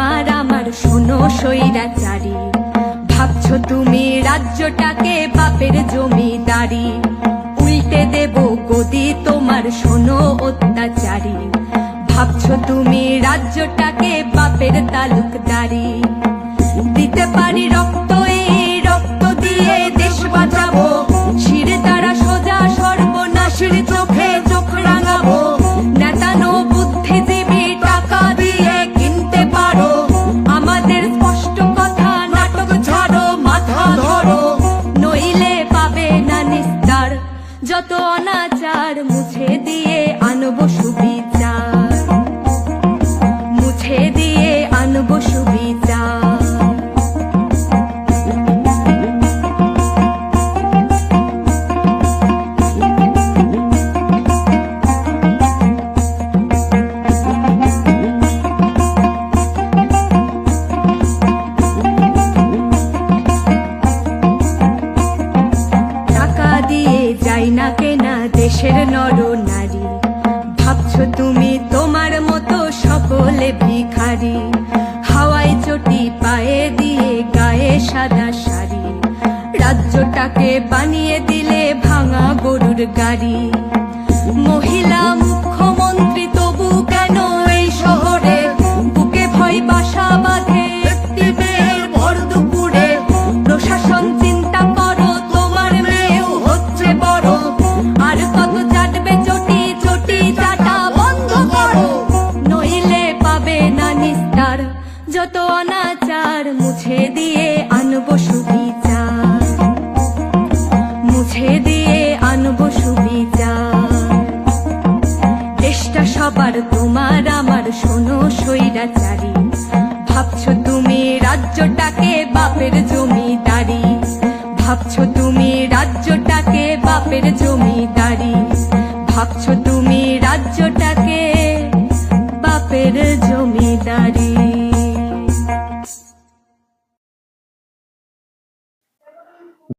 তোমার আমার শুনো সৈরাচারী ভাবছ তুমি রাজ্যটাকে বাপের জমিদারি। উল্টে দেব গদি তোমার, শোনো অত্যাচারী। ভাবছ তুমি রাজ্যটাকে বাপের তালুকদারি। দিতে পারি রক্ত রক্ত দিয়ে দেশ বাঁচাবো। ছিঁড়ে তারা সোজা সর্বনাশ সর্বনাশের যত অনাচার মুছে দিয়ে আনব সুবিচার। দেশের নর নারী। ভাবছ তুমি তোমার মতো সকলে ভিখারি। হাওয়ায় চটি পায়ে দিয়ে গায়ে সাদা শাড়ি। রাজ্যটাকে বানিয়ে দিলে ভাঙা গরুর গাড়ি। যত অনাচার মুছে দিয়ে আনব সুবিচার। মুছে দিয়ে আনব সুবিচার। দেশটা সবার তোমার, আমার শোনো সৈরাচারী ভাবছ তুমি রাজ্যটাকে বাপের জমিদারি। ভাবছ তুমি রাজ্যটাকে বাপের জমিদারি। ভাবছ